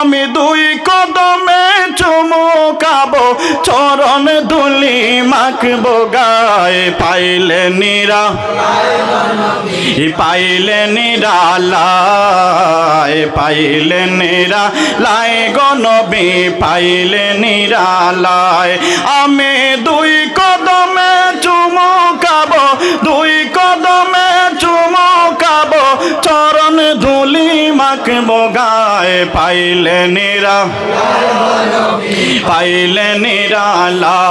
আমি দুই কদমে চুমুকাবো চরণ দুলি মাখবো, গায়ে পাইলে নিরা পাইলে নিরালায় পাইলে নিরা, লাই গনবি পাইলে নিরালায় আমি দুই কদমে চুমুকাবো দুই কদমে মাখবো বগায় পাইলে নিরা, পাইলে নিরালায়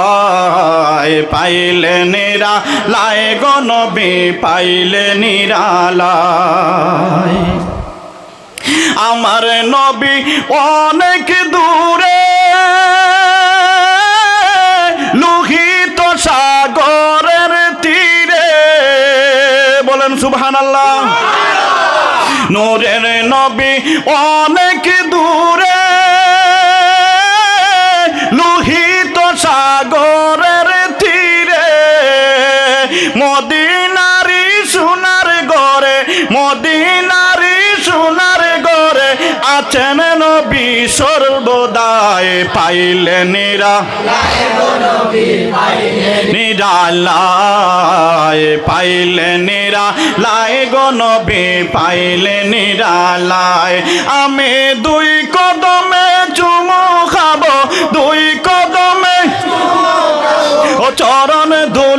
পাইলে নিরা লায় গনবি পাইলে নিরালায় আমার নবী অনেক দূরে নূরের নবী অনেক দূরে। লোহিত সাগরের তীরে। মদিনারি সোনার গড়ে মদিনারি সোনার গড়ে আছেন সর্বদায় পাইলে নিরা নিরালায় পাইলে নিরা লাই গনবী পাইলে নিরালায়। আমি দুই কদমে চুমু খাব, দুই কদমে। ও চরণ ধুলা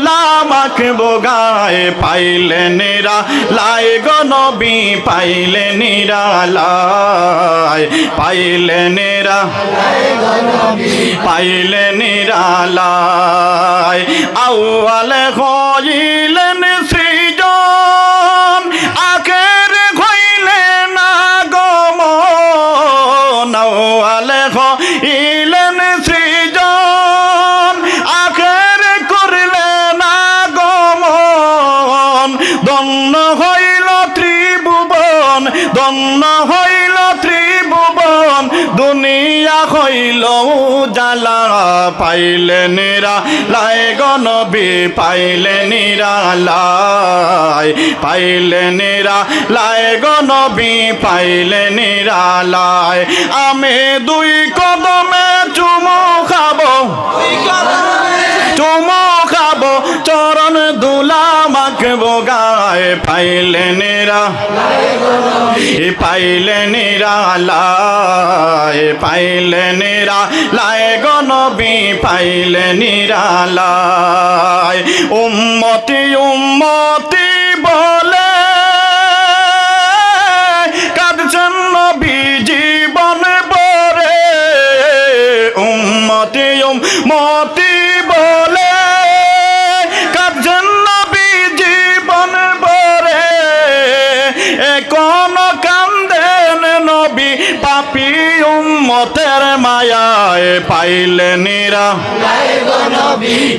মাখবো গায়ে, পাইলে নিরা লাই গনবী পাইলে নিরালায় পাইলে নিরা পাইলে নিরালায় আউয়ালে হইলেন সৃজন, আখের হইলেন আগমন আউয়ালে হইলেন হইল ত্রিভুবন দন্ন হইল ত্রিভুবন, দুনিয়া হইল জালা পাইলে নিরা লাই গনবি পাইলে নিরা লাই, পাইলে নিরা লাই গনবি পাইলে নিরা লাই। আমি দুই কদমে চুমু খাব। গায়ে পাইলে নিরা এ পাইলে নিরা লায় পাইলে নিরা লায় গনবি পাইলে নিরা উম্মতি উম্মতি বলে, কাঁদছেন নবী জীবন বরে উম্মতি উম্মতি উম্মতের মায়ায় পাইলে নিরা।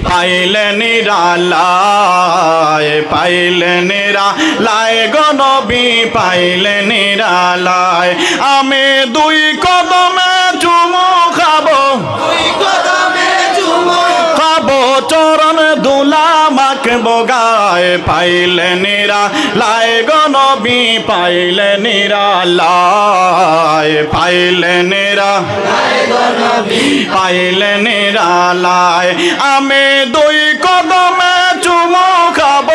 পাইলে নিরা লায় পাইলে নিরা লায় গনবী পাইলে নিরা লায় আমি দুই গায়ে পাইলে নিরা, লাই গনবী পাইলে নিরা, লাই, পাইলে নিরা পাইলে নিরা, লাই। আমি দুই কদমে চুমু খাব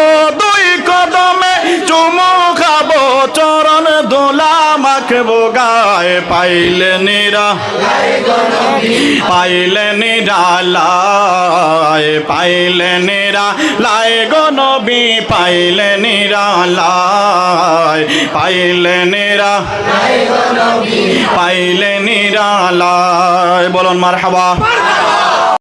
গায়ে পাইলে নিরা পাইলে নিরা লায় পাইলে লায় গনবী পাইলে নিরা লায় পাইলে নিরা, পাইলে বলুন মার হাবা